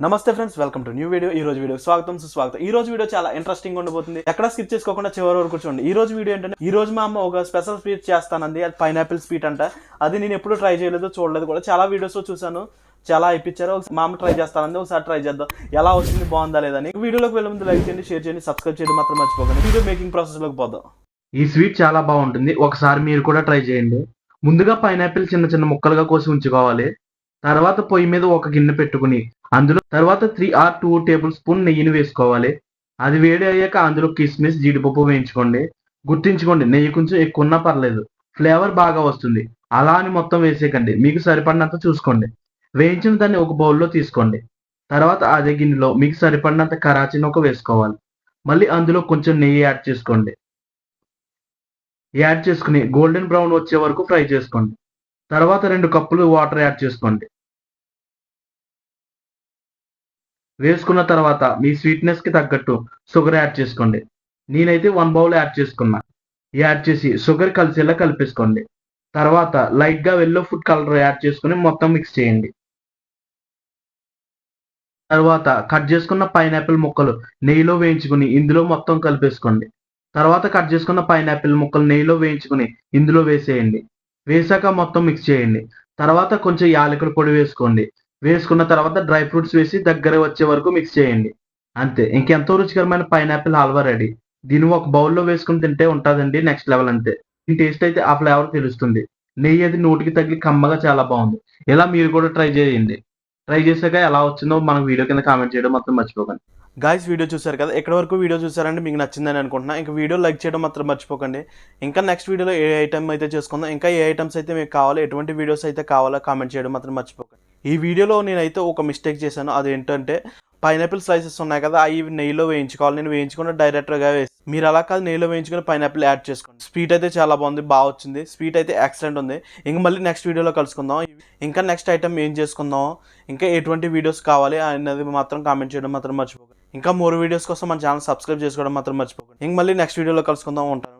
నమస్తే friends welcome to new video. ఈ రోజు వీడియో స్వాగతం సుస్వాగతం. ఈ రోజు వీడియో చాలా ఇంట్రెస్టింగ్ ఉండబోతుంది. ఎక్కడ స్కిప్ చేసుకోకుండా చివరి వరకు చూడండి ఈ రోజు వీడియో ఏంటంటే ఈ రోజు మా అమ్మ ఒక స్పెషల్ స్వీట్ చేస్తానంది. అది పైనాపిల్ స్వీట్ అంట. అది నేను ఎప్పుడు ట్రై చేయలేదు చూడలేదు కూడా. చాలా వీడియోస్ చూసాను చాలా అయిపించారు మా అమ్మ ట్రై చేస్తానంది. ఒకసారి ట్రై చేద్దాం. ఎలా వచ్చింది బాగుందా లేదని వీడియోలోకి వెళ్ళే ముందు లైక్ చేయండి షేర్ చేయండి సబ్స్క్రైబ్ చేయడం మాత్రం మర్చిపోకండి. వీడియో మేకింగ్ ప్రాసెస్లోకి పోదాం. ఈ స్వీట్ చాలా బాగుంటుంది. ఒకసారి మీరు కూడా ట్రై చేయండి. ముందుగా పైనాపిల్ చిన్న చిన్న ముక్కలుగా కోసి ఉంచుకోవాలి. తర్వాత పొయ్యి మీద ఒక గిన్నె పెట్టుకుని అందులో తర్వాత three or two tablespoon నెయ్యిని వేసుకోవాలి. అది వేడి అయ్యాక అందులో కిస్మిస్ జీడిపప్పు వేయించుకోండి. గుర్తించుకోండి నెయ్యి కొంచెం ఎక్కువ ఉన్నా పర్లేదు. ఫ్లేవర్ బాగా వస్తుంది. అలా అని మొత్తం వేసేయకండి. మీకు సరిపడినంత చూసుకోండి. వేయించిన దాన్ని ఒక బౌల్లో తీసుకోండి. తర్వాత అదే గిన్నెలో మీకు సరిపడినంత కరాచీ ఒక వేసుకోవాలి. మళ్ళీ అందులో కొంచెం నెయ్యి యాడ్ చేసుకోండి. యాడ్ చేసుకుని గోల్డెన్ బ్రౌన్ వచ్చే వరకు ఫ్రై చేసుకోండి. తర్వాత రెండు కప్పులు వాటర్ యాడ్ చేసుకోండి. వేసుకున్న తర్వాత మీ స్వీట్నెస్కి తగ్గట్టు షుగర్ యాడ్ చేసుకోండి. నేనైతే వన్ బౌల్ యాడ్ చేసుకున్నా. యాడ్ చేసి షుగర్ కలిసేలా కలిపేసుకోండి. తర్వాత లైట్గా వెల్లో ఫుడ్ కలర్ యాడ్ చేసుకుని మొత్తం మిక్స్ చేయండి. తర్వాత కట్ చేసుకున్న పైనాపిల్ ముక్కలు నెయ్యిలో వేయించుకుని ఇందులో మొత్తం కలిపేసుకోండి. తర్వాత కట్ చేసుకున్న పైనాపిల్ ముక్కలు నెయ్యిలో వేయించుకుని ఇందులో వేసేయండి. వేసాక మొత్తం మిక్స్ చేయండి. తర్వాత కొంచెం యాలకుల పొడి వేసుకోండి. వేసుకున్న తర్వాత డ్రై ఫ్రూట్స్ వేసి దగ్గర వచ్చే వరకు మిక్స్ చేయండి. అంతే. ఇంకెంతో రుచికరమైన పైనాపిల్ హల్వా రెడీ దీన్ని ఒక బౌల్లో వేసుకుని తింటే ఉంటుందండి నెక్స్ట్ లెవెల్ అంతే. దీని టేస్ట్ అయితే ఆ ఫ్లేవర్ తెలుస్తుంది. నెయ్యి అది నోటికి తగిలి కమ్మగా చాలా బాగుంది. ఇలా మీరు కూడా ట్రై చేయండి. ట్రై చేశాక ఎలా వచ్చిందో మనకు వీడియో కింద కామెంట్ చేయడం మాత్రం మర్చిపోకండి. గాయస్ వీడియో చూసారు కదా? ఎక్కడి వరకు వీడియో చూసారంటే మీకు నచ్చిందని అనుకుంటున్నా. ఇంకా వీడియో లైక్ చేయడం మాత్రం మర్చిపోకండి. ఇంకా నెక్స్ట్ వీడియోలో ఏ ఐటమ్ అయితే చేసుకుందాం ఇంకా ఏ ఐటమ్స్ అయితే మీకు కావాలో ఎటువంటి వీడియోస్ అయితే కావాలో కామెంట్ చేయడం మాత్రం మర్చిపోకండి. ఈ వీడియోలో నేనైతే ఒక మిస్టేక్ చేశాను. అది ఏంటంటే పైనాపిల్ స్లైసెస్ ఉన్నాయి కదా అవి నెయ్యిలో వేయించుకోవాలి. నేను వేయించుకున్న డైరెక్ట్గా వేసి మీరు అలా కాదు నెయ్యిలో వేయించుకుని పైనాపిల్ యాడ్ చేసుకోండి. స్వీట్ అయితే చాలా బాగుంది బాగా వచ్చింది. స్వీట్ అయితే ఎక్సలెంట్ ఉంది. ఇంక మళ్ళీ నెక్స్ట్ వీడియోలో కలుసుకుందాం. ఇంకా నెక్స్ట్ ఐటమ్ ఏం చేసుకుందాం? ఇంకా ఎటువంటి వీడియోస్ కావాలి అనేది మాత్రం కామెంట్ చేయడం మాత్రం మర్చిపోకండి. ఇంకా మోర్ వీడియోస్ కోసం మన ఛానల్ సబ్స్క్రైబ్ చేసుకోవడం మాత్రం మర్చిపోకండి. ఇంక మళ్ళీ నెక్స్ట్ వీడియోలో కలుసుకుందాం. ఉంటాను.